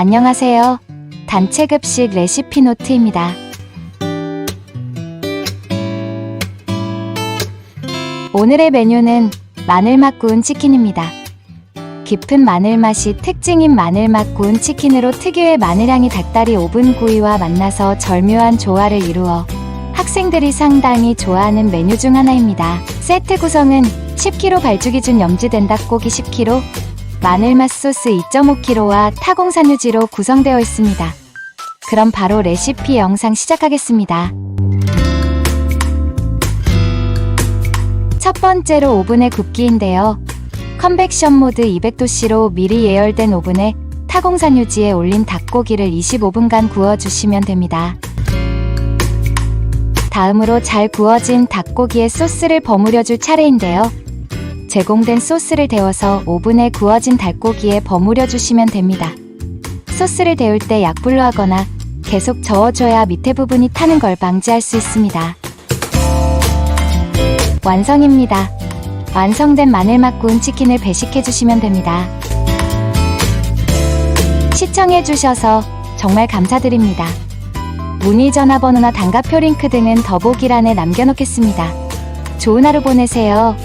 안녕하세요. 단체급식 레시피 노트입니다. 오늘의 메뉴는 마늘맛 구운 치킨입니다. 깊은 마늘 맛이 특징인 마늘맛 구운 치킨으로 특유의 마늘향이 닭다리 오븐 구이와 만나서 절묘한 조화를 이루어 학생들이 상당히 좋아하는 메뉴 중 하나입니다. 세트 구성은 10kg 발주 기준 염지된 닭고기 10kg, 마늘맛 소스 2.5kg와 타공산 유지로 구성되어 있습니다. 그럼 바로 레시피 영상 시작하겠습니다. 첫 번째로 오븐의 굽기인데요. 컨벡션 모드 200도씨로 미리 예열된 오븐에 타공산 유지에 올린 닭고기를 25분간 구워주시면 됩니다. 다음으로 잘 구워진 닭고기에 소스를 버무려 줄 차례인데요. 제공된 소스를 데워서 오븐에 구워진 닭고기에 버무려 주시면 됩니다. 소스를 데울 때 약불로 하거나 계속 저어줘야 밑에 부분이 타는 걸 방지할 수 있습니다. 완성입니다. 완성된 마늘맛 구운 치킨을 배식해 주시면 됩니다. 시청해 주셔서 정말 감사드립니다. 문의 전화번호나 단가표 링크 등은 더보기란에 남겨놓겠습니다. 좋은 하루 보내세요.